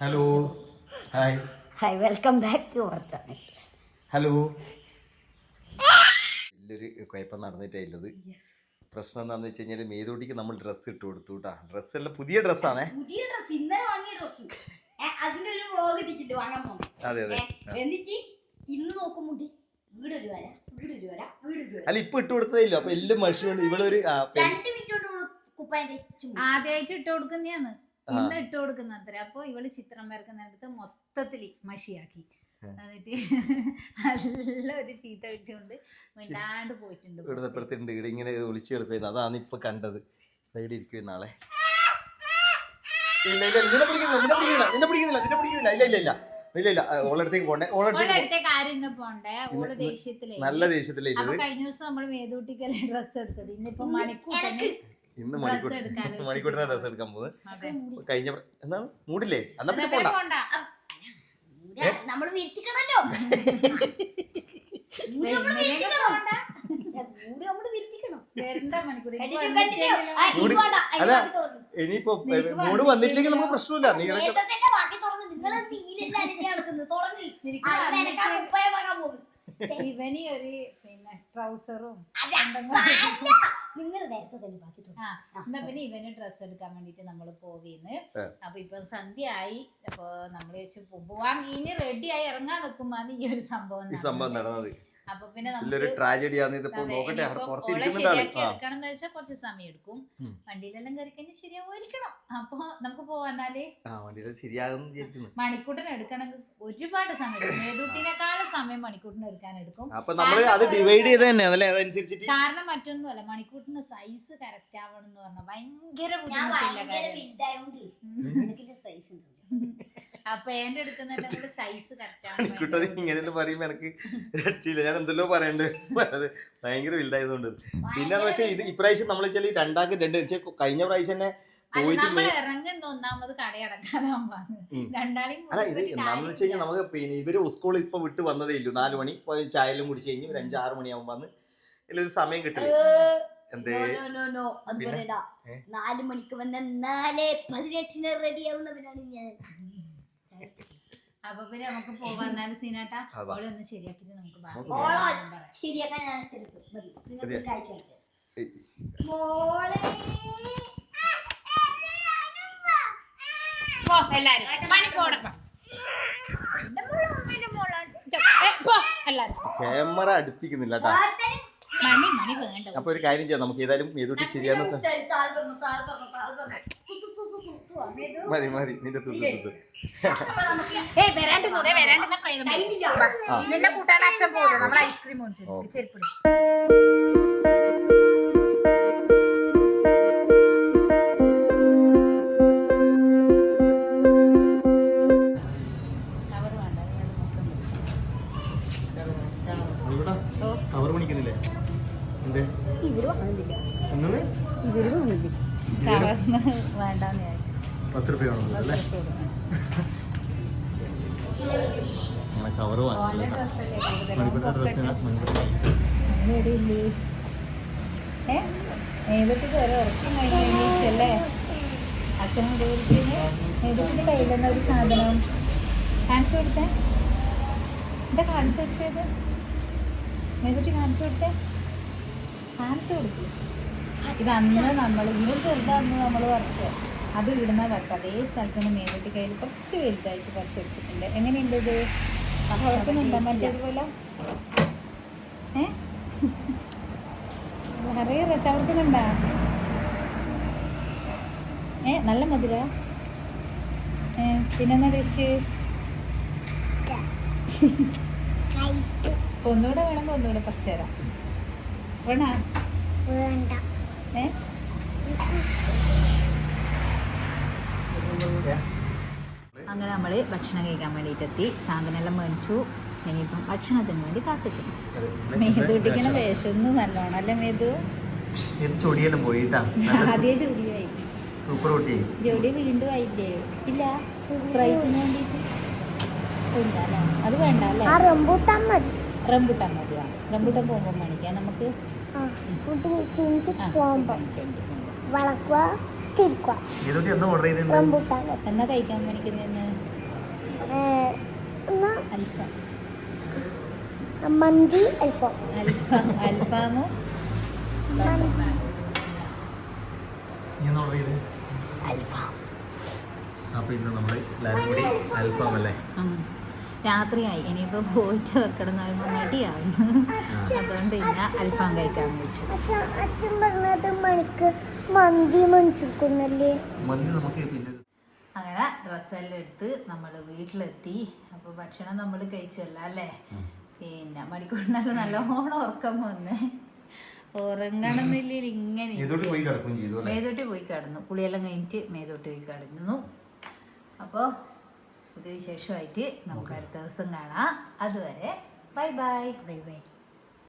Hello hi hi welcome back to our channel hello വലിയൊരു കുഴപ്പം നടന്നിട്ടില്ലത് പ്രശ്നം എന്താണെന്ന് വെച്ച് കഴിഞ്ഞാൽ മേതോട്ടിക്ക് നമ്മൾ ഡ്രസ്സ് ഇട്ട് കൊടുത്തു കേട്ടാ ഡ്രസ്സ് എല്ലാം പുതിയ ഡ്രസ്സാണേ പുതിയ ഡ്രസ്സ് ഇന്നലെ വാങ്ങിയ ഡ്രസ് അതിന്റെ ഒരു വ്ളോഗ് ഇട്ടിട്ടുണ്ട് വാങ്ങാൻ പോകും അതെ അതെ. എന്നിട്ട് ഇന്ന് നോക്കുമ്പോണ്ട് വീട് ഒരു വര വീട് ഒരു വര വീട് ഒരു വര. അല്ല ഇപ്പൊ ഇട്ട് കൊടുത്തതേ ഇല്ല. അപ്പൊ എല്ലാം മഷി കൊണ്ട് ഇവളൊരു ആ, പെ- രണ്ട് മിനിറ്റ് കൊണ്ട് കുപ്പായം ആദ്യമായിട്ട് ഇട്ട് കൊടുക്കുന്നതാണ്. ഇന്ന് ഇട്ട് കൊടുക്കുന്ന അത്ര അപ്പൊ ഇവൾ ചിത്രം വരക്കുന്നിടത്ത് മൊത്തത്തിൽ മഷിയാക്കി. എന്നിട്ട് നല്ല ഒരു ചീത്ത കിട്ടിയോണ്ട് മിണ്ടാണ്ട് പോയിട്ടുണ്ട് ഇവിടെ ഇങ്ങനെ ഒളിച്ചു കിടക്കുന്നത് അതാണ് ഇപ്പൊ കണ്ടത്. ഇവിടെ ഇരിക്കും നാളെ ഇല്ല ഇല്ല നിന്നെ പിടിക്കുന്നില്ല നിന്നെ പിടിക്കുന്നില്ല നിന്നെ പിടിക്കുന്നില്ല ഇല്ല ഇല്ല ഇല്ല. ഇല്ല ഇല്ല. ഓളടുത്തേക്ക് പോണ്ടേ? ഓളടുത്തേക്ക് നല്ല ദേഷ്യത്തിലേ കഴിഞ്ഞ ദിവസം നമ്മൾ മേതൂട്ടിക്കല്ലേ ഡ്രസ് എടുത്തത്. ഇന്നിപ്പോ മണിക്കൂട്ടന് ഇന്ന് മണിക്കൂട്ടിനെ ഡ്രസ് എടുക്കാൻ പോകുന്നത്? കഴിഞ്ഞ എന്നാ മൂടില്ലേ? എന്നാ പിന്നെ പോണ്ട. നമ്മൾ അല്ല. ഇനിയിപ്പോ മൂട് വന്നിട്ടില്ലെങ്കിൽ നമുക്ക് പ്രശ്നമില്ല. നീ കിടക്ക ഇവന് ഒരു പിന്നെ ട്രൗസറും അല്ല, നിങ്ങൾ നേരത്തെ തന്നെ ബാക്കി തുറന്ന് ആ എന്നാ പിന്നെ ഇവന് ഡ്രസ്സ് എടുക്കാൻ വേണ്ടിട്ട് നമ്മൾ പോവീന്ന്. അപ്പൊ ഇപ്പൊ സന്ധ്യ ആയി അപ്പൊ നമ്മൾ വെച്ച് പോവാൻ ഇനി റെഡി ആയി ഇറങ്ങാൻ നിൽക്കുമ്പോന്ന് ഈ ഒരു സംഭവം ഈ സംഭവം നടന്നത്. അപ്പൊ പിന്നെ നമുക്ക് ട്രാജഡിയാണ് ഇതിപ്പോ നോക്കട്ടെ ഓളെ ശരിയാക്കി എടുക്കണം എന്ന് വെച്ചാൽ കുറച്ച് സമയം എടുക്കും. വണ്ടിയിലെല്ലാം കയറി കഴിഞ്ഞാൽ ശരിയാവുമായിരിക്കണം. അപ്പൊ നമുക്ക് പോവാന്നാൽ മണിക്കൂട്ടിന് എടുക്കണമെങ്കിൽ ഒരുപാട് സമയം എടുക്കും. ഏതൂട്ടിനേക്കാളും സമയം മണിക്കൂട്ടിന് എടുക്കാൻ എടുക്കും. അപ്പൊ നമ്മൾ അത് ഡിവൈഡ് കാരണം മറ്റൊന്നുമല്ല മണിക്കൂട്ടിന് സൈസ് കറക്റ്റ് ആവണം എന്ന് പറഞ്ഞാൽ ഭയങ്കര ഞാൻ ബുദ്ധിമുട്ടില്ല സൈസ് കാര്യം. കുട്ടത് ഇങ്ങനെ പറയുമ്പോ എനിക്ക് രക്ഷയില്ല. ഞാൻ എന്തെല്ലോ പറയണ്ട്. അത് ഭയങ്കര വലുതായതുകൊണ്ട്. പിന്നെ വെച്ചാൽ ഇത് ഇപ്രാവശ്യം നമ്മൾ വെച്ചാൽ രണ്ടാക്കി രണ്ടാൾക്ക് രണ്ട് വെച്ചാൽ കഴിഞ്ഞ പ്രാവശ്യം തന്നെ അല്ല ഇത് എന്താണെന്ന് വെച്ച് കഴിഞ്ഞാൽ നമുക്ക് പിന്നെ ഇവർ സ്കൂൾ ഇപ്പൊ വിട്ട് വന്നതേ ഇല്ലു. നാല് മണി ചായലും കുടിച്ച് കഴിഞ്ഞ് ഒരു അഞ്ചാറ് മണിയാകുമ്പോ വന്ന്. ഇതിലൊരു സമയം കിട്ടില്ല. എന്തേ? നാല് മണിക്ക് വന്ന നാല് പതിനെട്ടിന് റെഡി ആവുന്നവനാണ് ഞാൻ. അപ്പൊ പിന്നെ നമുക്ക് പോവാന്നാലും സീനാട്ടാ. അവളെ ഒന്ന് ശരിയാക്കിട്ട് നമുക്ക് ബാക്കി ശരിയാക്കാൻ ഞാൻ. മോളെ. എല്ലാരും. ക്യാമറ അടുപ്പിക്കുന്നില്ല കേട്ടാ. മണി മണി വേണ്ട. അപ്പൊ ഒരു കാര്യം ചെയ്യാം. നമുക്ക് ഏതായാലും ഏതോട്ട് ശരിയാകുന്ന മതി മതി. നിന്റെ. നിന്നെ കൂട്ടാൻ അച്ഛൻ നമ്മൾ ഐസ്ക്രീം ചെരുപ്പിടി കവർ പണിക്കുന്നില്ലേ? എന്തേ? ഇവർ ഇവർ വേണ്ടാന്ന് പത്ത് രൂപയാണ് അല്ലേ? അങ്ങനെ കവർ മേതുട്ടിക്ക് ഒരു ഉറക്കം കഴിഞ്ഞ് എണീച്ചല്ലേ? കയ്യിലെന്ന ഒരു സാധനം? കാണിച്ചു കൊടുത്തേ. എന്താ കാണിച്ചു കൊടുത്തേത്? മേതുട്ടി കാണിച്ചു കൊടുത്തേ. കാണിച്ചു കൊടുത്തു ഇത് അന്ന് നമ്മൾ ഇങ്ങനെ ചെറുതാന്ന് നമ്മൾ പറിച്ച അത് ഇടുന്ന പച്ച അതേ സ്ഥലത്ത് നിന്ന് മേലോട്ട് കയ്യിൽ കുറച്ച് വലുതായിട്ട് പറിച്ചെടുത്തിട്ടുണ്ട്. എങ്ങനെയുണ്ട് ഇത്? കുഴപ്പമൊന്നുമില്ല മറ്റേതുപോലെ ഏ? പച്ച ചവർക്കുന്നുണ്ടാ ഏ നല്ല മധുര. ഏ പിന്നെന്നാ ടേസ്റ്റ് ഒന്നുകൂടെ വേണമെങ്കിൽ ഒന്നുകൂടെ പറിച്ചു തരാം. വേണ വേണ്ട ഏ അങ്ങനെ നമ്മൾ ഭക്ഷണം കഴിക്കാൻ വേണ്ടിയിട്ടെത്തി. സാധനമെല്ലാം മേടിച്ചു. ഇനിയിപ്പം ഭക്ഷണത്തിന് വേണ്ടി കാത്തിക്കുന്നു മേതു കുട്ടിക്കണ വേഷം നല്ലോണം അല്ലേ മേതു ചൊടിയെല്ലാം പോയിട്ടാ. അതേ ജോഡിയായി. സൂപ്പർ കുട്ടി. ജോഡി വീണ്ടും ആയില്ലേ? ഇല്ല സ്പ്രൈറ്റിന് വേണ്ടിയിട്ട് അത് വേണ്ട അല്ലേ? ആ റംബൂട്ടാൻ മതി. റംബൂട്ടാൻ മതിയാ റംബൂട്ടാൻ പോകുമ്പോൾ മേടിക്കാം. നമുക്ക് എന്നാ കഴിക്കാൻ മേടിക്കുന്നതെന്ന് മന്തി അൽഫാം. അൽഫാം അൽഫാമും അൽഫാം. അപ്പോൾ ഇന്ന് നമ്മൾ എല്ലാവരും കൂടി അൽഫാം. അല്ലേ രാത്രിയായി. ഇനിയിപ്പോൾ പോയിട്ട് വെക്കണം മടിയാവും അതുകൊണ്ട് പിന്നെ അൽഫാം കഴിക്കാൻ വെച്ചു അച്ഛൻ അച്ഛൻ പറഞ്ഞത് മണിക്ക് മന്തി മണിച്ചിരിക്കുന്നല്ലേ മന്തി നമുക്ക് പിന്നെ അങ്ങനെ ഡ്രസ്സെല്ലാം എടുത്ത് നമ്മൾ വീട്ടിലെത്തി. അപ്പോൾ ഭക്ഷണം നമ്മൾ കഴിച്ചല്ല അല്ലേ? പിന്നെ മണിക്കൂറിനല്ല നല്ലോണം ഉറക്കം വന്നേ. ഉറങ്ങണമെന്നില്ല ഇങ്ങനെ മേതോട്ടി പോയി കിടന്നു. കുളിയെല്ലാം കഴിഞ്ഞിട്ട് മേതോട്ടി പോയി കിടന്നു. അപ്പോൾ പുതിയ വിശേഷമായിട്ട് നമുക്ക് അടുത്ത ദിവസം കാണാം. അതുവരെ ബൈ ബൈ. Bye bye.